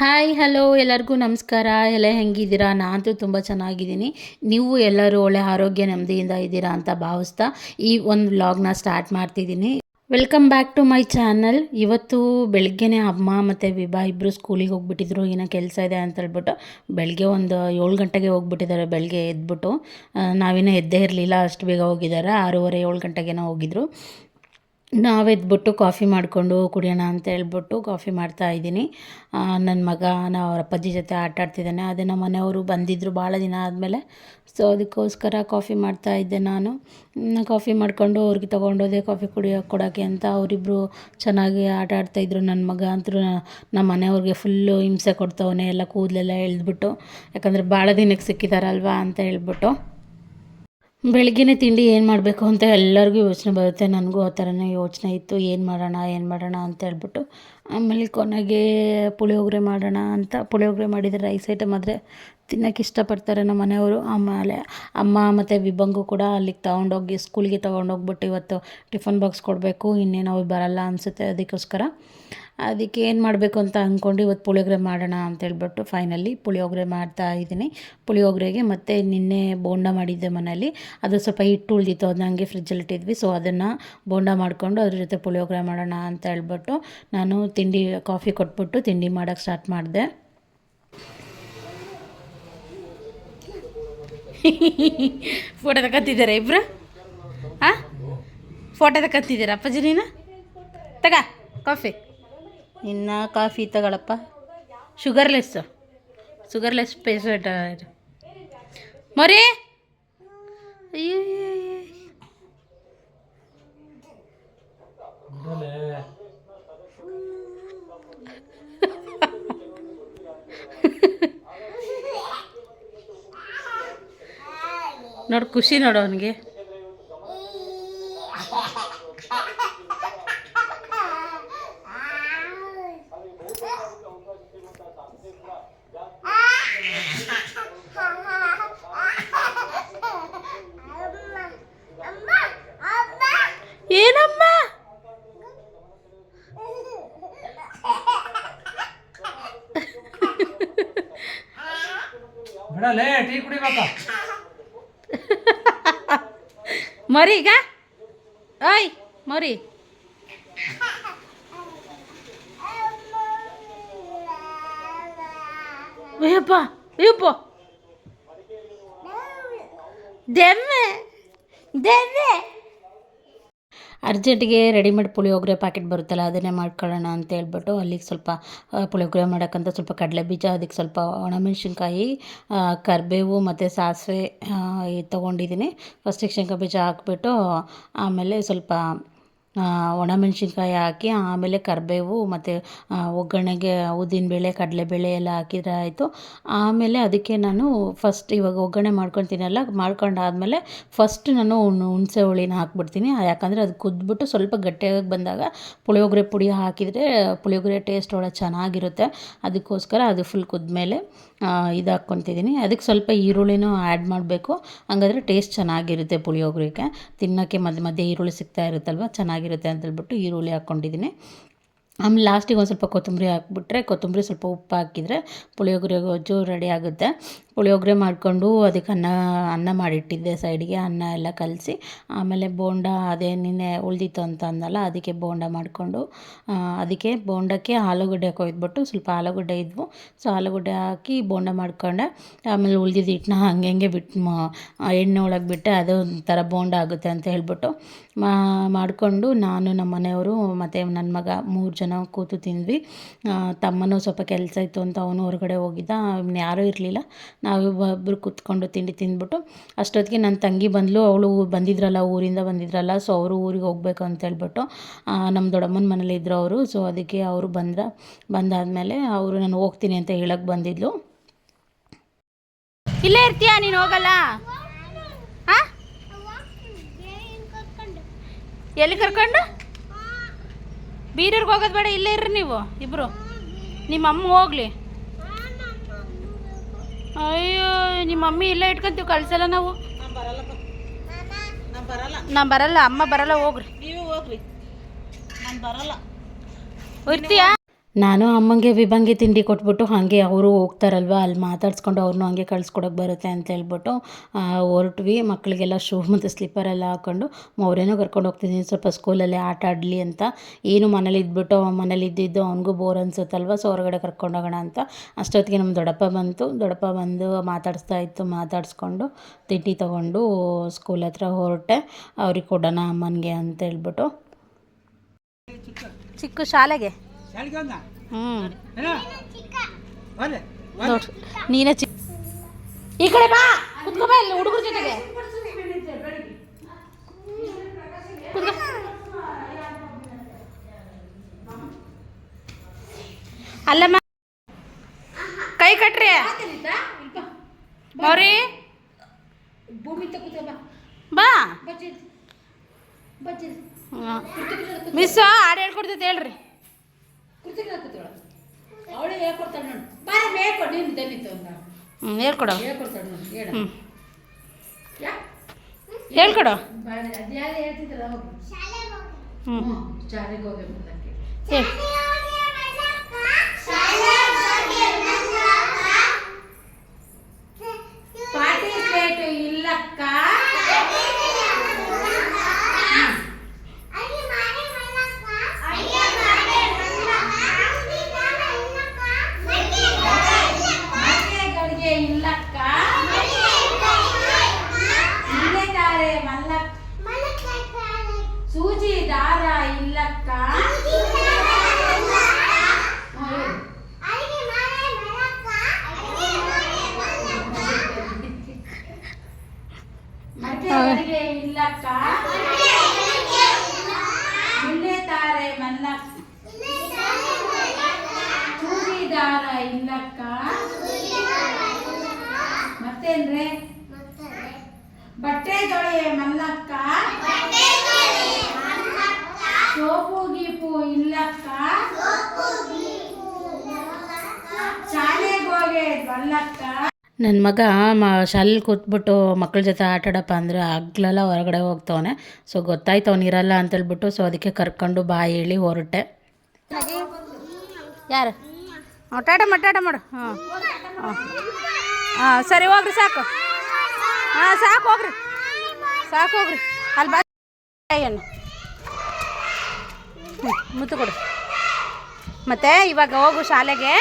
Hi hello ಎಲ್ಲರಿಗೂ ನಮಸ್ಕಾರ. ಎಲ್ಲ ಹೆಂಗಿದ್ದೀರಾ? ನಾನಂತೂ ತುಂಬ ಚೆನ್ನಾಗಿದ್ದೀನಿ. ನೀವು ಎಲ್ಲರೂ ಒಳ್ಳೆ ಆರೋಗ್ಯ, ನೆಮ್ಮದಿಯಿಂದ ಇದ್ದೀರಾ ಅಂತ ಭಾವಿಸ್ತಾ ಈ ಒಂದು ವ್ಲಾಗ್ನ ಸ್ಟಾರ್ಟ್ ಮಾಡ್ತಿದ್ದೀನಿ. Welcome back to my channel ಇವತ್ತು ಬೆಳಗ್ಗೆನೇ ಅಮ್ಮ ಮತ್ತು ವಿಭಾ ಇಬ್ಬರು ಸ್ಕೂಲಿಗೆ ಹೋಗ್ಬಿಟ್ಟಿದ್ರು. ಏನೋ ಕೆಲಸ ಇದೆ ಅಂತ ಹೇಳ್ಬಿಟ್ಟು ಬೆಳಗ್ಗೆ ಒಂದು ಏಳು ಗಂಟೆಗೆ ಹೋಗ್ಬಿಟ್ಟಿದ್ದಾರೆ. ಬೆಳಗ್ಗೆ ಎದ್ಬಿಟ್ಟು, ನಾವಿನ್ನೂ ಎದ್ದೇ ಇರಲಿಲ್ಲ. ಅಷ್ಟು ಬೇಗ ಹೋಗಿದ್ದಾರೆ. ಆರೂವರೆ, ಏಳು ಗಂಟೆಗೇನೋ ಹೋಗಿದ್ರು. ನಾವೆದ್ಬಿಟ್ಟು ಕಾಫಿ ಮಾಡಿಕೊಂಡು ಕುಡಿಯೋಣ ಅಂತ ಹೇಳ್ಬಿಟ್ಟು ಕಾಫಿ ಮಾಡ್ತಾ ಇದ್ದೀನಿ. ನನ್ನ ಮಗ, ನಾ ಅವ್ರ ಅಪ್ಪಾಜಿ ಜೊತೆ ಆಟ ಆಡ್ತಿದ್ದಾನೆ. ಅದೇ ನಮ್ಮ ಮನೆಯವರು ಬಂದಿದ್ದರು ಭಾಳ ದಿನ ಆದಮೇಲೆ. ಸೊ ಅದಕ್ಕೋಸ್ಕರ ಕಾಫಿ ಮಾಡ್ತಾ ಇದ್ದೆ ನಾನು. ಕಾಫಿ ಮಾಡಿಕೊಂಡು ಅವ್ರಿಗೆ ತೊಗೊಂಡೋದೆ ಕಾಫಿ ಕುಡಿಯೋಕೆ ಕೊಡೋಕ್ಕೆ ಅಂತ ಅವರಿಬ್ಬರು ಚೆನ್ನಾಗಿ ಆಟ ಆಡ್ತಾಯಿದ್ರು ನನ್ನ ಮಗ ಅಂತೂ ನಮ್ಮ ಮನೆಯವ್ರಿಗೆ ಫುಲ್ಲು ಹಿಂಸೆ ಕೊಡ್ತವನೆ, ಎಲ್ಲ ಕೂದಲೆಲ್ಲ ಎಳೆದ್ಬಿಟ್ಟು. ಯಾಕಂದರೆ ಭಾಳ ದಿನಕ್ಕೆ ಸಿಕ್ಕಿದಾರಲ್ವಾ ಅಂತ ಹೇಳ್ಬಿಟ್ಟು. ಬೆಳಗ್ಗೆನೇ ತಿಂಡಿ ಏನು ಮಾಡಬೇಕು ಅಂತ ಎಲ್ಲರಿಗೂ ಯೋಚನೆ ಬರುತ್ತೆ. ನನಗೂ ಆ ಥರನೇ ಯೋಚನೆ ಇತ್ತು. ಏನು ಮಾಡೋಣ ಏನು ಮಾಡೋಣ ಅಂತ ಹೇಳ್ಬಿಟ್ಟು ಆಮೇಲೆ ಕೊನೆಗೆ ಪುಳಿಯೋಗರೆ ಮಾಡೋಣ ಅಂತ ಪುಳಿಯೋಗರೆ ಮಾಡಿದರೆ ರೈಸ್ ಐಟಮ್ ಆದರೆ ತಿನ್ನೋಕೆ ಇಷ್ಟಪಡ್ತಾರೆ ನಮ್ಮ ಮನೆಯವರು. ಆಮೇಲೆ ಅಮ್ಮ ಮತ್ತು ವಿಭಂಗು ಕೂಡ ಅಲ್ಲಿಗೆ ತೊಗೊಂಡೋಗಿ ಸ್ಕೂಲಿಗೆ ತೊಗೊಂಡೋಗ್ಬಿಟ್ಟು ಇವತ್ತು ಟಿಫನ್ ಬಾಕ್ಸ್ ಕೊಡಬೇಕು. ಇನ್ನೇನು ಅವ್ರು ಬರಲ್ಲ ಅನಿಸುತ್ತೆ ಅದಕ್ಕೋಸ್ಕರ. ಅದಕ್ಕೆ ಏನು ಮಾಡಬೇಕು ಅಂತ ಅಂದ್ಕೊಂಡು ಇವತ್ತು ಪುಳಿಯೋಗರೆ ಮಾಡೋಣ ಅಂತ ಹೇಳ್ಬಿಟ್ಟು ಫೈನಲಿ ಪುಳಿಯೋಗರೆ ಮಾಡ್ತಾ ಇದ್ದೀನಿ. ಪುಳಿಯೋಗರೆಗೆ ಮತ್ತು ನಿನ್ನೆ ಬೋಂಡ ಮಾಡಿದ್ದೆ ಮನೇಲಿ ಅದು ಸ್ವಲ್ಪ ಹಿಟ್ಟು ಉಳಿದಿತ್ತು ಅದನ್ನ ಹಂಗೆ ಫ್ರಿಜ್ಜಲ್ಲಿ ಇಟ್ಟಿದ್ವಿ. ಸೊ ಅದನ್ನು ಬೋಂಡ ಮಾಡಿಕೊಂಡು ಅದ್ರ ಜೊತೆ ಪುಳಿಯೋಗರೆ ಮಾಡೋಣ ಅಂತ ಹೇಳ್ಬಿಟ್ಟು ನಾನು ತಿಂಡಿ ಕಾಫಿ ಕೊಟ್ಬಿಟ್ಟು ತಿಂಡಿ ಮಾಡೋಕ್ಕೆ ಸ್ಟಾರ್ಟ್ ಮಾಡಿದೆ. ಫೋಟೋ ತಗತ್ತಿದ್ದಾರೆ ಇಬ್ರು? ಹಾಂ ಫೋಟೋ ತಗತ್ತಿದ್ದೀರಾ ಅಪ್ಪಾಜಿ ನೀನು? ತಗ ಕಾಫಿ ಇನ್ನು ಕಾಫಿ ತಗೊಳಪ್ಪ. ಶುಗರ್ಲೆಸ್ ಶುಗರ್ಲೆಸ್ ಪೇಷಂಟ್ ಮರಿ ಅಯ್ಯೋ ನೋಡು ಖುಷಿ ನೋಡು ಅವನಿಗೆ ಬಿಡಲೇ ಟೀ ಕುಡಿಬೇಕ? ಮರಿ ಈಗ? ಓಯ್ ಮರಿ. ಅಯ್ಯಪ್ಪ ಅಯ್ಯಪ್ಪ. ದೆಮ್ಮೆ ದೆಮ್ಮೆ ಅರ್ಜೆಂಟಿಗೆ ರೆಡಿಮೇಡ್ ಪುಳಿಯೋಗರೆ ಪ್ಯಾಕೆಟ್ ಬರುತ್ತಲ್ಲ, ಅದನ್ನೇ ಮಾಡ್ಕೊಳ್ಳೋಣ ಅಂತ ಹೇಳ್ಬಿಟ್ಟು ಅಲ್ಲಿಗೆ ಸ್ವಲ್ಪ ಪುಳಿಯೋಗ್ರೆ ಮಾಡೋಕ್ಕಂತ ಸ್ವಲ್ಪ ಕಡಲೆ ಬೀಜ, ಅದಕ್ಕೆ ಸ್ವಲ್ಪ ಒಣಮೆಣ್ಸಿನ್ಕಾಯಿ ಕರಿಬೇವು ಮತ್ತು ಸಾಸಿವೆ ತೊಗೊಂಡಿದ್ದೀನಿ. ಫಸ್ಟಿಗೆ ಶೇಂಗಾ ಬೀಜ ಹಾಕ್ಬಿಟ್ಟು ಆಮೇಲೆ ಸ್ವಲ್ಪ ಒಣಮೆಣ್ಸಿನ್ಕಾಯಿ ಹಾಕಿ, ಆಮೇಲೆ ಕರಿಬೇವು ಮತ್ತು ಒಗ್ಗರಣೆಗೆ ಉದ್ದಿನಬೇಳೆ, ಕಡಲೆಬೇಳೆ ಎಲ್ಲ ಹಾಕಿದ್ರೆ ಆಯಿತು. ಆಮೇಲೆ ಅದಕ್ಕೆ ನಾನು ಫಸ್ಟ್ ಇವಾಗ ಒಗ್ಗರಣೆ ಮಾಡ್ಕೊತೀನಲ್ಲ ಮಾಡ್ಕೊಂಡಾದ್ಮೇಲೆ ಫಸ್ಟ್ ನಾನು ಹುಣ್- ಹುಣಸೆ ಹುಳಿನ ಹಾಕ್ಬಿಡ್ತೀನಿ. ಯಾಕಂದರೆ ಅದು ಕುದ್ಬಿಟ್ಟು ಸ್ವಲ್ಪ ಗಟ್ಟಿಯಾಗಿ ಬಂದಾಗ ಪುಳಿಯೋಗರೆ ಪುಡಿ ಹಾಕಿದರೆ ಪುಳಿಯೋಗರೆ ಟೇಸ್ಟ್ ಒಳ್ಳೆ ಚೆನ್ನಾಗಿರುತ್ತೆ. ಅದಕ್ಕೋಸ್ಕರ ಅದು ಫುಲ್ ಕುದ್ಮೇಲೆ ಇದು ಹಾಕ್ಕೊತಿದ್ದೀನಿ ಅದಕ್ಕೆ ಸ್ವಲ್ಪ ಈರುಳ್ಳಿನೂ ಆ್ಯಡ್ ಮಾಡಬೇಕು. ಹಂಗಾದ್ರೆ ಟೇಸ್ಟ್ ಚೆನ್ನಾಗಿರುತ್ತೆ ಪುಳಿಯೋಗರೆಗೆ. ತಿನ್ನೋಕ್ಕೆ ಮಧ್ಯ ಮಧ್ಯೆ ಈರುಳ್ಳಿ ಸಿಗ್ತಾ ಇರುತ್ತಲ್ವ? ಚೆನ್ನಾಗಿರುತ್ತೆ ಅಂತೇಳ್ಬಿಟ್ಟು ಈರುಳ್ಳಿ ಹಾಕ್ಕೊಂಡಿದ್ದೀನಿ ಆಮೇಲೆ ಲಾಸ್ಟಿಗೆ ಒಂದು ಸ್ವಲ್ಪ ಕೊತ್ತಂಬರಿ ಹಾಕ್ಬಿಟ್ರೆ, ಕೊತ್ತಂಬರಿ ಸ್ವಲ್ಪ ಉಪ್ಪು ಹಾಕಿದರೆ ಪುಳಿಯೋಗರೆ ಗೊಜ್ಜು ರೆಡಿ ಆಗುತ್ತೆ. ಪುಳಿಯೋಗರೆ ಮಾಡಿಕೊಂಡು ಅದಕ್ಕೆ ಅನ್ನ ಅನ್ನ ಮಾಡಿಟ್ಟಿದ್ದೆ ಸೈಡಿಗೆ, ಅನ್ನ ಎಲ್ಲ ಕಲಸಿ. ಆಮೇಲೆ ಬೋಂಡ ಅದೇ ನಿನ್ನೆ ಉಳಿದಿತ್ತು ಅಂತ ಅಂದಲ್ಲ, ಅದಕ್ಕೆ ಬೋಂಡ ಮಾಡಿಕೊಂಡು ಅದಕ್ಕೆ ಬೋಂಡಕ್ಕೆ ಆಲೂಗಡ್ಡೆ ಕೊಯ್ದುಬಿಟ್ಟು ಸ್ವಲ್ಪ ಆಲೂಗಡ್ಡೆ ಇದ್ವು. ಸೊ ಆಲೂಗಡ್ಡೆ ಹಾಕಿ ಬೋಂಡ ಮಾಡ್ಕೊಂಡೆ. ಆಮೇಲೆ ಉಳ್ದಿದ್ದ ಹಿಟ್ಟನ್ನ ಹಂಗೆ ಹಂಗೆ ಬಿಟ್ಟು ಎಣ್ಣೆ ಒಳಗೆ ಬಿಟ್ಟೆ, ಅದು ಒಂಥರ ಬೋಂಡ ಆಗುತ್ತೆ ಅಂತ ಹೇಳ್ಬಿಟ್ಟು ಮಾಡಿಕೊಂಡು ನಾನು ನಮ್ಮ ಮನೆಯವರು ಮತ್ತು ನನ್ನ ಮಗ ಮೂರು ಜನ ಕೂತು ತಿಂದ್ವಿ. ತಮ್ಮನೂ ಸ್ವಲ್ಪ ಕೆಲಸ ಇತ್ತು ಅಂತ ಅವನು ಹೊರಗಡೆ ಹೋಗಿದ್ದ. ಯಾರೂ ಇರಲಿಲ್ಲ. ನಾವಿಬ್ಬರು ಕೂತ್ಕೊಂಡು ತಿಂಡಿ ತಿಂದ್ಬಿಟ್ಟು ಅಷ್ಟೊತ್ತಿಗೆ ನನ್ನ ತಂಗಿ ಬಂದಳು ಅವಳು ಬಂದಿದ್ರಲ್ಲ, ಊರಿಂದ ಬಂದಿದ್ರಲ್ಲ ಸೊ ಅವರು ಊರಿಗೆ ಹೋಗ್ಬೇಕು ಅಂತ ಹೇಳ್ಬಿಟ್ಟು ನಮ್ಮ ದೊಡ್ಡಮ್ಮನ ಮನೇಲಿ ಇದ್ರು ಅವರು. ಸೊ ಅದಕ್ಕೆ ಅವರು ಬಂದ್ರ, ಬಂದಾದಮೇಲೆ ಅವರು ನಾನು ಹೋಗ್ತೀನಿ ಅಂತ ಹೇಳಕ್ಕೆ ಬಂದಿದ್ಲು. ಇಲ್ಲೇ ಇರ್ತೀಯಾ ನೀನು ಹೋಗಲ್ಲ? ಎಲ್ಲಿ ಕರ್ಕೊಂಡು? ಬೀರೂರ್ಗೆ ಹೋಗೋದು ಬೇಡ, ಇಲ್ಲೇ ಇರ್ರಿ ನೀವು ಇಬ್ಬರು ನಿಮ್ಮ ಅಮ್ಮ ಹೋಗ್ಲಿ. ಅಯ್ಯೋ ನಿಮ್ಮ ಮಮ್ಮಿ ಇಲ್ಲೇ ಇಟ್ಕೊಂತೀವಿ ಕಳ್ಸಲ್ಲ ನಾವು. ನಾ ಬರಲ್ಲ ಅಮ್ಮ ಬರಲ್ಲ ಹೋಗ್ರಿ. ನೀವು ಹೋಗ್ರಿ. ನಾನು ಬರಲ್ಲ. ಇರ್ತೀಯಾ? ನಾನು ಅಮ್ಮಂಗೆ ವಿಭಂಗಿ ತಿಂಡಿ ಕೊಟ್ಬಿಟ್ಟು ಹಾಗೆ ಅವರು ಹೋಗ್ತಾರಲ್ವ, ಅಲ್ಲಿ ಮಾತಾಡ್ಸ್ಕೊಂಡು ಅವ್ರನ್ನೂ ಹಾಗೆ ಕಳ್ಸ್ಕೊಡೋಕೆ ಬರುತ್ತೆ ಅಂತ ಹೇಳ್ಬಿಟ್ಟು ಹೊರಟ್ವಿ. ಮಕ್ಕಳಿಗೆಲ್ಲ ಶೂ ಮತ್ತು ಸ್ಲಿಪ್ಪರ್ ಎಲ್ಲ ಹಾಕ್ಕೊಂಡು ಅವರೇನೋ ಕರ್ಕೊಂಡು ಹೋಗ್ತಿದ್ದೀನಿ ಸ್ವಲ್ಪ ಸ್ಕೂಲಲ್ಲಿ ಆಟ ಆಡಲಿ ಅಂತ. ಏನು ಮನೇಲಿ ಇದ್ಬಿಟ್ಟು ಮನೇಲಿ ಇದ್ದಿದ್ದು ಅವ್ನಿಗೂ ಬೋರ್ ಅನ್ಸುತ್ತಲ್ವ, ಸೊ, ಹೊರಗಡೆ ಕರ್ಕೊಂಡು ಹೋಗೋಣ ಅಂತ. ಅಷ್ಟೊತ್ತಿಗೆ ನಮ್ಮ ದೊಡ್ಡಪ್ಪ ಬಂತು. ದೊಡ್ಡಪ್ಪ ಬಂದು ಮಾತಾಡಿಸ್ತಾ ಇತ್ತು, ಮಾತಾಡಿಸ್ಕೊಂಡು ತಿಂಡಿ ತೊಗೊಂಡು ಸ್ಕೂಲ್ ಹತ್ರ ಹೊರಟೆ. ಅವ್ರಿಗೆ ಕೊಡೋಣ ಅಮ್ಮನಿಗೆ ಅಂತ ಹೇಳ್ಬಿಟ್ಟು. ಚಿಕ್ಕ ಶಾಲೆಗೆ? ನೀನೇ ಈ ಕಡೆ ಬಾ ಕುತ್ಕೋ ಬಾ ಇಲ್ಲಿ ಹುಡುಗರ ಜೊತೆಗೆ. ಅಲ್ಲಮ್ಮ ಕೈ ಕಟ್ರಿ. ಅವ್ರಿ ಬಾ. ಮಿಸ್ ಹಾಡು ಹೇಳ್ಕೊಡ್ತೈತೆ ಹೇಳ್ರಿ. ಅವಳು ಹೇಳ್ಕೊಡ್ತಾಳೆ ನೋಡು. ಬಾರ ಹೇಳ್ಕೊಡು ನೀನು ದಲಿತು ಅಂತ. ಹ್ಞೂ ಹೇಳ್ಕೊಡು. ಹೇಳ್ಕೊಡ್ತಾಳೆ ನೋಡು ಹೇಳ. ಹೇಳ್ಕೊಡು. ಬಾರಿ ಅದ್ಯಾರು ಹೇಳ್ತಿದ್ದಲ್ಲ ಹೋಗು. ಹ್ಞೂ ಶಾಲೆಗೆ ಹೋಗ್ಬೇಕು ಮುಂದಕ್ಕೆ ಪಾರ್ಟಿಸಿಪೇಟ್ ಇಲ್ಲಕ್ಕ ಮನೆಗಳಿಗೆ ಇಲ್ಲಕ್ಕ ಇಲ್ಲೇ ತಾರೆ ಮಲ್ಲಕ್ಕ ಚೂಡಿದಾರ ದಾರ ಇಲ್ಲಕ್ಕ ಮತ್ತೇನ್ರೆ? ಬಟ್ಟೆ ತೊಳೆಯ ಮಲ್ಲಕ್ಕ ಸೋಪು ಗೀಪು ಇಲ್ಲಕ್ಕ ಶಾಲೆಗೆ ಹೋಗೆ ಮಲ್ಲಕ್ಕ ನನ್ನ ಮಗ ಮ, ಶಾಲೆಲಿ ಕೂತ್ಬಿಟ್ಟು ಮಕ್ಕಳ ಜೊತೆ ಆಟ ಆಡಪ್ಪ ಅಂದರೆ ಹಗ್ಲೆಲ್ಲ ಹೊರಗಡೆ ಹೋಗ್ತವನೆ. ಸೊ ಗೊತ್ತಾಯ್ತು ಅವ್ನು ಇರಲ್ಲ ಅಂತೇಳ್ಬಿಟ್ಟು ಸೊ ಅದಕ್ಕೆ ಕರ್ಕೊಂಡು ಬಾಯಿ ಹೇಳಿ ಹೊರಟೆ. ಯಾರು? ಟಾಟ ಮಟಾಡ ಮಾಡು ಹಾಂ. ಹಾಂ, ಸರಿ, ಹೋಗ್ರಿ, ಸಾಕು. ಹಾಂ, ಸಾಕು, ಹೋಗ್ರಿ. ಸಾಕು, ಹೋಗ್ರಿ. ಅಲ್ಲಿ ಬಾ. ಏನು? ಮುತ್ತು ಕೊಡು. ಮತ್ತೆ ಇವಾಗ ಹೋಗು ಶಾಲೆಗೆ.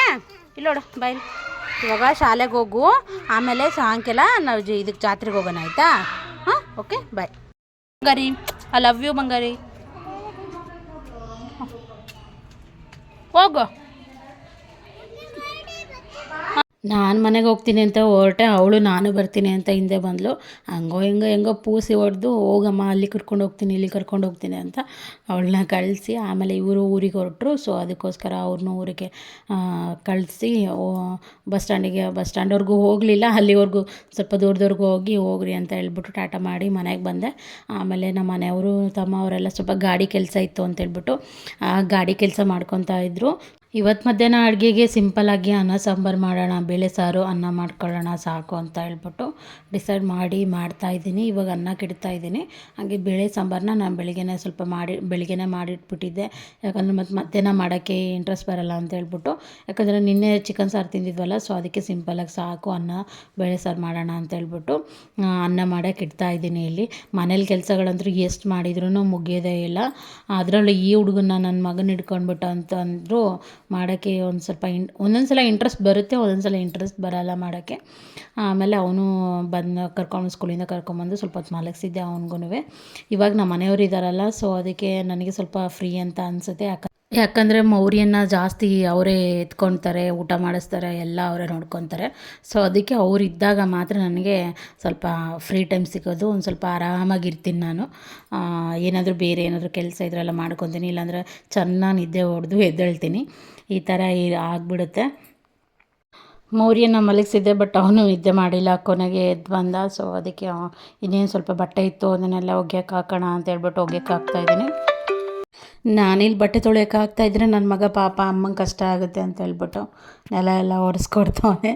ಇಲ್ಲೋಡು ಬಾಯ್ ಇವಾಗ ಶಾಲೆಗೆ ಹೋಗು. ಆಮೇಲೆ ಸಾಯಂಕಾಲ ನಾವು ಇದಕ್ಕೆ ಜಾತ್ರೆಗೆ ಹೋಗೋಣ ಆಯಿತಾ? ಹಾಂ okay bye Bangari I love you ಬಂಗಾರಿ. ಹೋಗು. ನಾನು ಮನೆಗೆ ಹೋಗ್ತೀನಿ ಅಂತ ಹೊರಟೆ, ಅವಳು ನಾನು ಬರ್ತೀನಿ ಅಂತ ಹಿಂದೆ ಬಂದಳು ಹಂಗೋ ಹೆಂಗೋ ಹೆಂಗೋ ಪೂಸಿ ಹೊಡೆದು, ಹೋಗಮ್ಮ, ಅಲ್ಲಿ ಕರ್ಕೊಂಡು ಹೋಗ್ತೀನಿ, ಇಲ್ಲಿ ಕರ್ಕೊಂಡು ಹೋಗ್ತೀನಿ ಅಂತ ಅವಳನ್ನ ಕಳಿಸಿ, ಆಮೇಲೆ ಇವರು ಊರಿಗೆ ಹೊರಟರು. ಸೊ ಅದಕ್ಕೋಸ್ಕರ ಅವ್ರನ್ನೂ ಊರಿಗೆ ಕಳಿಸಿ ಬಸ್ ಸ್ಟ್ಯಾಂಡಿಗೆ, ಬಸ್ ಸ್ಟ್ಯಾಂಡ್ವರೆಗೂ ಹೋಗಲಿಲ್ಲ, ಅಲ್ಲಿವರೆಗೂ ಸ್ವಲ್ಪ ದೂರದವರೆಗೂ ಹೋಗಿ, ಹೋಗ್ರಿ ಅಂತ ಹೇಳ್ಬಿಟ್ಟು ಟಾಟಾ ಮಾಡಿ ಮನೆಗೆ ಬಂದೆ. ಆಮೇಲೆ ನಮ್ಮ ಮನೆಯವರು, ತಮ್ಮ ಅವರೆಲ್ಲ ಸ್ವಲ್ಪ ಗಾಡಿ ಕೆಲಸ ಇತ್ತು ಅಂತ ಹೇಳ್ಬಿಟ್ಟು, ಆ ಗಾಡಿ ಕೆಲಸ ಮಾಡ್ಕೊತಾ ಇದ್ದರು ಇವತ್ತು ಮಧ್ಯಾಹ್ನ ಅಡುಗೆಗೆ ಸಿಂಪಲ್ಲಾಗಿ ಅನ್ನ, ಸಾಂಬಾರು ಮಾಡೋಣ, ಬೇಳೆ ಸಾರು, ಅನ್ನ ಮಾಡ್ಕೊಳ್ಳೋಣ, ಸಾಕು ಅಂತ ಹೇಳ್ಬಿಟ್ಟು ಡಿಸೈಡ್ ಮಾಡಿ ಮಾಡ್ತಾ ಇದ್ದೀನಿ. ಇವಾಗ ಅನ್ನ ಕೆಡ್ತಾ ಇದ್ದೀನಿ. ಹಾಗೆ ಬೇಳೆ ಸಾಂಬಾರನ್ನ ನಾನು ಬೆಳಿಗ್ಗೆನೇ ಸ್ವಲ್ಪ ಮಾಡಿ, ಬೆಳಿಗ್ಗೆನೇ ಮಾಡಿಟ್ಬಿಟ್ಟಿದ್ದೆ. ಯಾಕಂದರೆ ಮತ್ತು ಮಧ್ಯಾಹ್ನ ಮಾಡೋಕ್ಕೆ ಇಂಟ್ರೆಸ್ಟ್ ಬರಲ್ಲ ಅಂತ ಹೇಳ್ಬಿಟ್ಟು. ಯಾಕಂದರೆ ನಿನ್ನೆ ಚಿಕನ್ ಸಾರು ತಿಂದಿದ್ವಲ್ಲ ಸೊ ಅದಕ್ಕೆ ಸಿಂಪಲ್ಲಾಗಿ ಸಾಕು, ಅನ್ನ, ಬೇಳೆ ಸಾರು ಮಾಡೋಣ ಅಂತ ಹೇಳ್ಬಿಟ್ಟು ಅನ್ನ ಮಾಡೋಕೆ ಇಡ್ತಾ ಇದ್ದೀನಿ ಇಲ್ಲಿ. ಮನೇಲಿ ಕೆಲಸಗಳಂತೂ ಎಷ್ಟು ಮಾಡಿದ್ರೂ ಮುಗಿಯೋದೇ ಇಲ್ಲ. ಅದರಲ್ಲೂ ಈ ಹುಡುಗನ ನನ್ನ ಮಗನ ಹಿಡ್ಕೊಂಡ್ಬಿಟ್ಟು ಅಂತಂದ್ರು ಮಾಡೋಕ್ಕೆ ಒಂದು ಸ್ವಲ್ಪ ಇನ್, ಒಂದೊಂದು ಸಲ ಇಂಟ್ರೆಸ್ಟ್ ಬರುತ್ತೆ, ಒಂದೊಂದು ಸಲ ಇಂಟ್ರೆಸ್ಟ್ ಬರಲ್ಲ ಮಾಡೋಕ್ಕೆ. ಆಮೇಲೆ ಅವನು ಬಂದು ಕರ್ಕೊಂಡು ಸ್ಕೂಲಿಂದ ಕರ್ಕೊಂಬಂದು ಸ್ವಲ್ಪ ಹೊತ್ತು ಮಲಗಿಸಿದ್ದೆ ಅವ್ನಿಗೂ ಇವಾಗ ನಮ್ಮ ಮನೆಯವ್ರು ಇದ್ದಾರಲ್ಲ ಸೊ ಅದಕ್ಕೆ ನನಗೆ ಸ್ವಲ್ಪ ಫ್ರೀ ಅಂತ ಅನಿಸುತ್ತೆ. ಯಾಕ ಯಾಕಂದರೆ ಮೌರ್ಯನ ಜಾಸ್ತಿ ಅವರೇ ಎತ್ಕೊತಾರೆ ಊಟ ಮಾಡಿಸ್ತಾರೆ, ಎಲ್ಲ ಅವರೇ ನೋಡ್ಕೊತಾರೆ ಸೊ ಅದಕ್ಕೆ ಅವ್ರು ಇದ್ದಾಗ ಮಾತ್ರ ನನಗೆ ಸ್ವಲ್ಪ ಫ್ರೀ ಟೈಮ್ ಸಿಗೋದು, ಒಂದು ಸ್ವಲ್ಪ ಆರಾಮಾಗಿರ್ತೀನಿ ನಾನು. ಏನಾದರೂ ಬೇರೆ ಏನಾದರೂ ಕೆಲಸ ಇದ್ರೆಲ್ಲ ಮಾಡ್ಕೊತೀನಿ, ಇಲ್ಲಾಂದರೆ ಚೆನ್ನಾಗಿ ನಿದ್ದೆ ಹೊಡೆದು ಎದ್ದೇಳ್ತೀನಿ. ಈ ಥರ ಆಗಿಬಿಡುತ್ತೆ. ಮೌರ್ಯನ ಮಲಗಿಸಿದ್ದೆ ಬಟ್ ಅವನು ನಿದ್ದೆ ಮಾಡಿಲ್ಲ. ಕೊನೆಗೆ ಎದ್ದು ಬಂದ. ಸೊ ಅದಕ್ಕೆ ಇನ್ನೇನು ಸ್ವಲ್ಪ ಬಟ್ಟೆ ಇತ್ತು, ಅದನ್ನೆಲ್ಲ ಒಗ್ಯಕ್ಕೆ ಹಾಕೋಣ ಅಂತ ಹೇಳ್ಬಿಟ್ಟು ಒಗ್ಯಕ್ಕೆ ಹಾಕ್ತಾಯಿದ್ದೀನಿ ನಾನಿಲ್ಲಿ ಬಟ್ಟೆ ತೊಳೆಯೋಕೆ ಇದ್ರೆ ನನ್ನ ಮಗ ಪಾಪ ಅಮ್ಮಂಗೆ ಕಷ್ಟ ಆಗುತ್ತೆ ಅಂತ ಹೇಳ್ಬಿಟ್ಟು ನೆಲ ಎಲ್ಲ ಒರೆಸ್ಕೊಡ್ತವನೆ.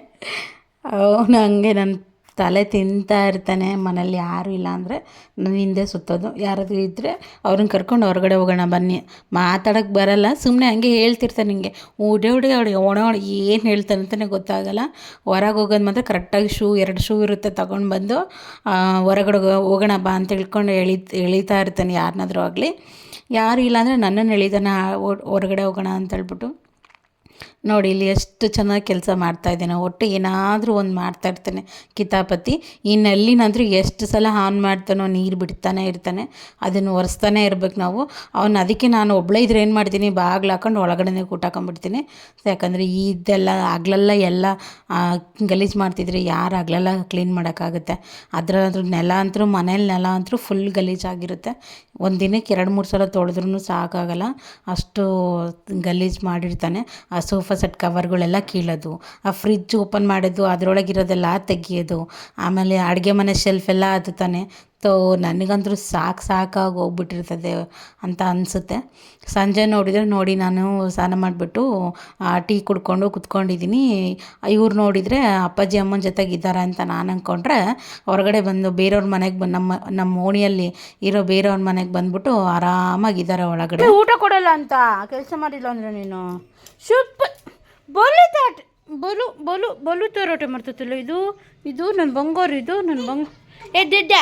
ಅವನು ಹಂಗೆ ನನ್ನ ತಲೆ ತಿಂತಾ ಇರ್ತಾನೆ, ಮನೇಲಿ ಯಾರೂ ಇಲ್ಲ ಅಂದರೆ ನನ್ನ ಹಿಂದೆ ಸುತ್ತೋದು. ಯಾರಾದರೂ ಇದ್ದರೆ ಅವ್ರನ್ನ ಕರ್ಕೊಂಡು ಹೊರಗಡೆ ಹೋಗೋಣ, ಬನ್ನಿ. ಮಾತಾಡೋಕ್ಕೆ ಬರಲ್ಲ ಸುಮ್ಮನೆ ಹಂಗೆ ಹೇಳ್ತಿರ್ತಾನೆ ನಿಂಗೆ. ಉಡೆ ಉಡೆ ಅವಳಿಗೆ ಒಣ ಏನು ಹೇಳ್ತಾನೆ ಅಂತಲೇ ಗೊತ್ತಾಗಲ್ಲ. ಹೊರಗೆ ಹೋಗೋದು ಮಾತ್ರ ಕರೆಕ್ಟಾಗಿ ಶೂ ಎರಡು ಶೂ ಇರುತ್ತೆ, ತಗೊಂಡು ಬಂದು ಹೊರಗಡೆ ಹೋಗೋಣ ಬಾ ಅಂತ ಹೇಳ್ಕೊಂಡು ಎಳಿ, ಎಳಿತಾ ಇರ್ತಾನೆ ಯಾರನ್ನಾದ್ರೂ ಆಗಲಿ. ಯಾರು ಇಲ್ಲ ಅಂದರೆ ನನ್ನನ್ನು ಎಳಿತಾನೆ ಹೊರಗಡೆ ಹೋಗೋಣ ಅಂತ ಹೇಳ್ಬಿಟ್ಟು ನೋಡಿ, ಇಲ್ಲಿ ಎಷ್ಟು ಚೆನ್ನಾಗಿ ಕೆಲಸ ಮಾಡ್ತಾ ಇದ್ದಾನೆ. ಒಟ್ಟು ಏನಾದರೂ ಒಂದು ಮಾಡ್ತಾ ಇರ್ತಾನೆ. ಕಿತಾಪತಿ. ಈ ನಲ್ಲಿನಂದ್ರೂ ಎಷ್ಟು ಸಲ ಆನ್ ಮಾಡ್ತಾನೋ, ನೀರು ಬಿಡ್ತಾನೆ ಇರ್ತಾನೆ. ಅದನ್ನು ಒರೆಸ್ತಾನೆ ಇರ್ಬೇಕು ನಾವು. ಅವನು ಅದಕ್ಕೆ ನಾನು ಒಬ್ಬಳೇ ಇದ್ರೆ ಏನು ಮಾಡ್ತೀನಿ? ಬಾಗಿಲು ಹಾಕೊಂಡು ಒಳಗಡೆನೇ ಕೂಟಾಕೊಂಡ್ಬಿಡ್ತೀನಿ ಯಾಕಂದರೆ ಇದೆಲ್ಲ ಹಗ್ಲೆಲ್ಲ ಎಲ್ಲ ಗಲೀಜು ಮಾಡ್ತಿದ್ರೆ ಯಾರು ಹಗ್ಲೆಲ್ಲ ಕ್ಲೀನ್ ಮಾಡೋಕ್ಕಾಗುತ್ತೆ? ಅದರಲ್ಲಂದ್ರೂ ನೆಲ ಅಂತೂ ಮನೇಲಿ ನೆಲ ಅಂತೂ ಫುಲ್ ಗಲೀಜಾಗಿರುತ್ತೆ ಒಂದು ದಿನಕ್ಕೆ ಎರಡು ಮೂರು ಸಲ ತೊಳೆದ್ರೂ ಸಾಕಾಗಲ್ಲ. ಅಷ್ಟು ಗಲೀಜು ಮಾಡಿರ್ತಾನೆ. ಆ ಸೋಫಾ ಸೆಟ್ ಕವರ್ಗಳೆಲ್ಲ ಕೀಳೋದು. ಆ ಫ್ರಿಜ್ ಓಪನ್ ಮಾಡೋದು ಅದರೊಳಗಿರೋದೆಲ್ಲ ತೆಗಿಯೋದು. ಆಮೇಲೆ ಅಡುಗೆ ಮನೆ ಶೆಲ್ಫ್ ಎಲ್ಲ ಹತ್ತುತ್ತಾನೆ ತೋ ನನಗಂತೂ ಸಾಕು ಸಾಕಾಗಿ ಹೋಗ್ಬಿಟ್ಟಿರ್ತದೆ ಅಂತ ಅನಿಸುತ್ತೆ. ಸಂಜೆ ನೋಡಿದರೆ ನೋಡಿ ನಾನು ಸ್ನಾನ ಮಾಡಿಬಿಟ್ಟು ಟೀ ಕುಡ್ಕೊಂಡು ಕುತ್ಕೊಂಡಿದ್ದೀನಿ. ಇವ್ರು ನೋಡಿದರೆ ಅಪ್ಪಾಜಿ ಅಮ್ಮನ ಜೊತೆಗೆ ಇದ್ದಾರೆ ಅಂತ ನಾನು ಅಂದ್ಕೊಂಡ್ರೆ ಹೊರಗಡೆ ಬಂದು ಬೇರೆಯವ್ರ ಮನೆಗೆ ಬಂದು ನಮ್ಮ ನಮ್ಮ ಓಣಿಯಲ್ಲಿ ಇರೋ ಬೇರೆಯವ್ರ ಮನೆಗೆ ಬಂದ್ಬಿಟ್ಟು ಆರಾಮಾಗಿದ್ದಾರೆ ಒಳಗಡೆ. ಊಟ ಕೊಡಲ್ಲ ಅಂತ ಕೆಲಸ ಮಾಡಿಲ್ಲ ಅಂದ್ರೆ ನೀನು? ಶುಪ್! ಬಲು ತಾಟ್! ಬಲು ಬಲು ಬಲು ತರೋಟೆ ಮಾಡ್ತತಿಲ್ಲ ಇದು ಇದು ನನ್ನ ಬಂಗೋರು, ಇದು ನನ್ನ ಬಂಗ ಎಡ್ಡೆಡ್ಡ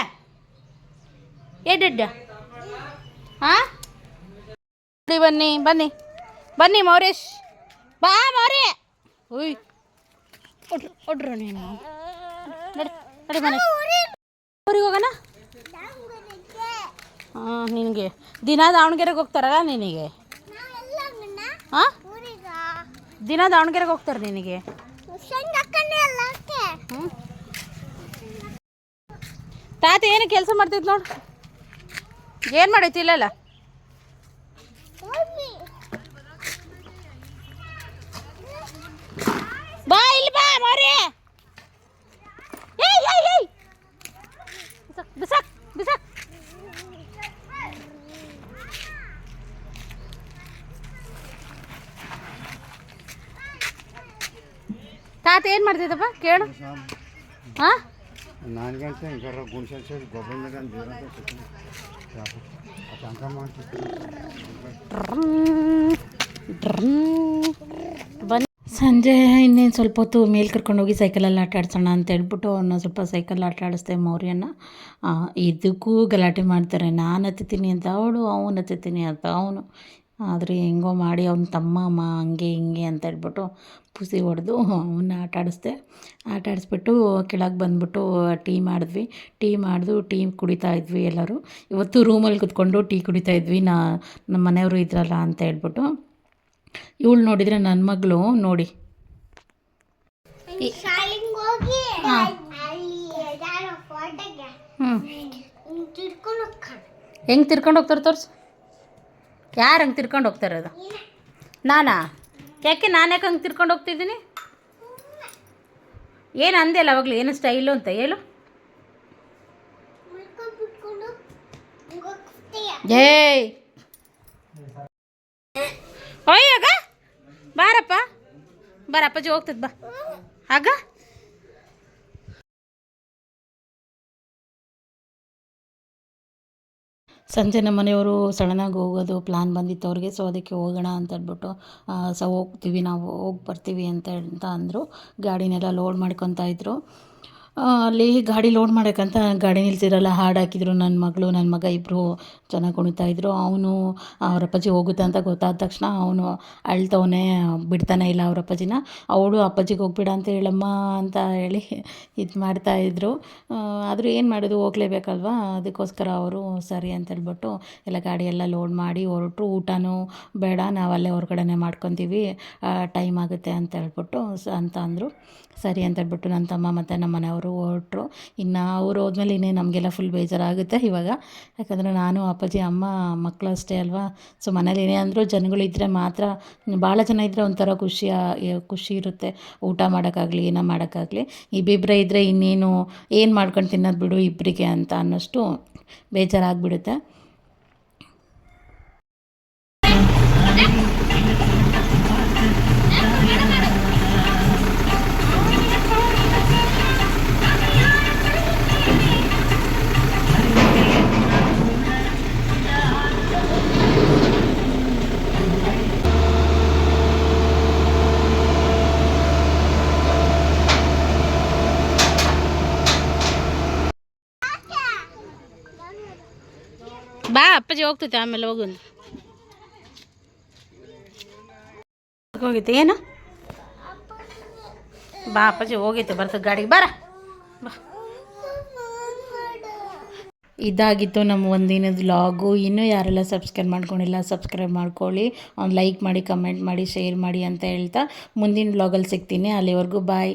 ಎಡ್ಡೆಡ್ಡ ಹಾಂ ಬನ್ನಿ ಬನ್ನಿ. ಬನ್ನಿ, ಮೌರೇಶ್. ಬಾ ಮೌರ್ಯ ಒಡ್ರು ನೀನು. ನಡಿ ಬನ್ನಿ ಊರಿಗೆ ಹೋಗೋಣ? ಹಾಂ ನಿನಗೆ. ದಿನ ದಾವಣಗೆರೆಗೆ ಹೋಗ್ತಾರಲ್ಲ ನಿನಗೆ? ಹಾಂ ದಿನ ದಾವಣಗೆರೆಗೆ ಹೋಗ್ತಾರೆ ನಿನಗೆ? ತಾತ, ಏನು ಕೆಲಸ ಮಾಡ್ತಿದ್ ನೋಡು. ಏನ್ ಮಾಡೈತಿ ಬಾ ಇಲ್ಲಿ ಬಾ ಮಾರಿ. ಬಿಸಾಕ್ ಬಿಸಾಕ್ ತಾತ ಏನು ಮಾಡ್ತಿದ್ದಪ್ಪ? ಕೇಳು. ಹಾಂ ನಾಲ್ಕು ಗಂಟೆ ಗೊಬ್ಬರ ಸಂಜೆ, ಇನ್ನೇನು ಸ್ವಲ್ಪ ಹೊತ್ತು ಮೇಲೆ ಕರ್ಕೊಂಡೋಗಿ ಸೈಕಲಲ್ಲಿ ಆಟ ಆಡ್ಸೋಣ ಅಂತ ಹೇಳ್ಬಿಟ್ಟು ಅವನ್ನ ಸ್ವಲ್ಪ ಸೈಕಲ್ ಆಟ ಆಡಿಸ್ದೆ ಮೌರ್ಯನ. ಇದಕ್ಕೂ ಗಲಾಟೆ ಮಾಡ್ತಾರೆ, ನಾನು ಹತ್ತಿತೀನಿ ಅಂತ. ಅವಳು, ಅವನು ಹತ್ತಿತೀನಿ ಅಂತ. ಅವನು, ಆದರೆ ಹೆಂಗೋ ಮಾಡಿ ಅವ್ನ ತಮ್ಮ, ಅಮ್ಮ ಹಂಗೆ ಹಿಂಗೆ ಅಂತ ಹೇಳ್ಬಿಟ್ಟು ಪುಸಿ ಹೊಡೆದು ಅವನ್ನ ಆಟ ಆಡಿಸ್ದೆ. ಆಟ ಆಡಿಸ್ಬಿಟ್ಟು ಕೆಳಗೆ ಬಂದ್ಬಿಟ್ಟು ಟೀ ಮಾಡಿದ್ವಿ. ಟೀ ಮಾಡಿದು ಟೀ ಕುಡಿತಾ ಇದ್ವಿ ಎಲ್ಲರೂ. ಇವತ್ತು ರೂಮಲ್ಲಿ ಕುತ್ಕೊಂಡು ಟೀ ಕುಡಿತಾ ಇದ್ವಿ. ನಾ ನಮ್ಮ ಮನೆಯವರು ಇದ್ರಲ್ಲ ಅಂತ ಹೇಳ್ಬಿಟ್ಟು. ಇವಳು ನೋಡಿದರೆ ನನ್ನ ಮಗಳು ನೋಡಿ. ಹೆಂಗೆ ತಿರ್ಕೊಂಡು ಹೋಗ್ತಾರೆ ತೋರ್ಸು. ಯಾರು ಹಂಗೆ ತಿರ್ಕೊಂಡು ಹೋಗ್ತಾರೆ ಅದು? ನಾನಾ? ಯಾಕೆ ನಾನು ಯಾಕೆ ಹಂಗೆ ತಿರ್ಕೊಂಡು ಹೋಗ್ತಿದ್ದೀನಿ? ಏನು ಅಂದೆ ಅಲ್ಲ ಅವಾಗಲೇ, ಏನು ಸ್ಟೈಲು ಅಂತ ಹೇಳು. ಏಯ್! ಓಯ್ ಬಾರಪ್ಪ. ಬಾರಪ್ಪಾಜಿ, ಹೋಗ್ತದ ಬಾ. ಆಗ. ಸಂಜೆ ನಮ್ಮ ಮನೆಯವರು ಸಡನ್ನಾಗಿ ಹೋಗೋದು ಪ್ಲ್ಯಾನ್ ಬಂದಿತ್ತು ಅವ್ರಿಗೆ ಸೊ ಅದಕ್ಕೆ ಹೋಗೋಣ ಅಂತ ಹೇಳ್ಬಿಟ್ಟು ಸೊ ಹೋಗ್ತೀವಿ ನಾವು ಹೋಗಿ ಬರ್ತೀವಿ ಅಂತ ಅಂತ ಅಂದರು. ಗಾಡಿನೆಲ್ಲ ಲೋಡ್ ಮಾಡ್ಕೊತಾ ಇದ್ರು. ಆ, ಅಲ್ಲಿ ಗಾಡಿ ಲೋಡ್ ಮಾಡೋಕ್ಕಂತ ಗಾಡಿ ನಿಲ್ಸಿರಲ್ಲ ಹಾಡು ಹಾಕಿದ್ರು ನನ್ನ ಮಗಳು ನನ್ನ ಮಗ ಇಬ್ಬರು ಚೆನ್ನಾಗಿ ಕುಣಿತಾ ಇದ್ರು. ಅವನು ಅವ್ರ ಅಪ್ಪಾಜಿ ಹೋಗುತ್ತೆ ಅಂತ ಗೊತ್ತಾದ ತಕ್ಷಣ ಅವನು ಅಳ್ತವನೇ, ಬಿಡ್ತಾನೆ ಇಲ್ಲ ಅವ್ರ ಅಪ್ಪಾಜಿನ. ಅವಳು ಅಪ್ಪಾಜಿಗೆ ಹೋಗ್ಬಿಡ ಅಂತ ಹೇಳಮ್ಮ ಅಂತ ಹೇಳಿ ಇದು ಮಾಡ್ತಾಯಿದ್ರು ಆದರೂ ಏನು ಮಾಡೋದು, ಹೋಗ್ಲೇಬೇಕಲ್ವಾ? ಅದಕ್ಕೋಸ್ಕರ ಅವರು ಸರಿ ಅಂತ ಹೇಳ್ಬಿಟ್ಟು ಎಲ್ಲ ಗಾಡಿ ಎಲ್ಲ ಲೋಡ್ ಮಾಡಿ ಹೊರಟು. ಊಟನೂ ಬೇಡ ನಾವು ಅಲ್ಲೇ ಹೊರಗಡೆನೆ ಮಾಡ್ಕೊತೀವಿ. ಟೈಮ್ ಆಗುತ್ತೆ ಅಂತ ಹೇಳ್ಬಿಟ್ಟು ಅಂತ ಅಂದರು. ಸರಿ ಅಂತ ಹೇಳ್ಬಿಟ್ಟು ನನ್ನ ತಮ್ಮ ಮತ್ತು ನಮ್ಮ ಮನೆಯವರು ಹೊರಟ್ರು. ಇನ್ನು ಅವ್ರು ಹೋದ್ಮೇಲೆ ಇನ್ನೇ ನಮಗೆಲ್ಲ ಫುಲ್ ಬೇಜಾರಾಗುತ್ತೆ ಇವಾಗ. ಯಾಕಂದರೆ ನಾನು, ಅಪ್ಪಾಜಿ, ಅಮ್ಮ ಮಕ್ಕಳು ಅಷ್ಟೇ ಅಲ್ವಾ? ಸೊ ಮನೇಲಿ ಏನೇ ಅಂದರೂ ಜನಗಳಿದ್ದರೆ ಮಾತ್ರ ಭಾಳ ಜನ ಇದ್ದರೆ ಒಂಥರ ಖುಷಿ ಖುಷಿ ಇರುತ್ತೆ. ಊಟ ಮಾಡೋಕ್ಕಾಗಲಿ ಏನೋ ಮಾಡೋಕ್ಕಾಗಲಿ. ಇಬ್ಬಿಬ್ಬರೇ ಇದ್ದರೆ ಇನ್ನೇನು, ಏನು ಮಾಡ್ಕೊಂಡು ತಿನ್ನೋದು ಬಿಡು ಇಬ್ಬರಿಗೆ ಅಂತ ಅನ್ನೋಷ್ಟು ಬೇಜಾರಾಗ್ಬಿಡುತ್ತೆ. ಬಾ ಅಪ್ಪಾಜಿ ಹೋಗ್ತೈತೆ ಆಮೇಲೆ ಹೋಗು ಹೋಗೈತೆ ಏನು? ಬಾ ಅಪ್ಪಾಜಿ ಹೋಗೈತೆ ಬರ್ತದೆ ಗಾಡಿಗೆ. ಬಾರ. ಬಾ. ಇದಾಗಿತ್ತು ನಮ್ಮ ಒಂದಿನದ ವ್ಲಾಗು ಇನ್ನೂ ಯಾರೆಲ್ಲ ಸಬ್ಸ್ಕ್ರೈಬ್ ಮಾಡ್ಕೊಂಡಿಲ್ಲ ಸಬ್ಸ್ಕ್ರೈಬ್ ಮಾಡ್ಕೊಳ್ಳಿ. ಒಂದು ಲೈಕ್ ಮಾಡಿ ಕಮೆಂಟ್ ಮಾಡಿ ಶೇರ್ ಮಾಡಿ ಅಂತ ಹೇಳ್ತಾ ಮುಂದಿನ ವ್ಲಾಗಲ್ಲಿ ಸಿಗ್ತೀನಿ. ಅಲ್ಲಿವರೆಗೂ ಬಾಯ್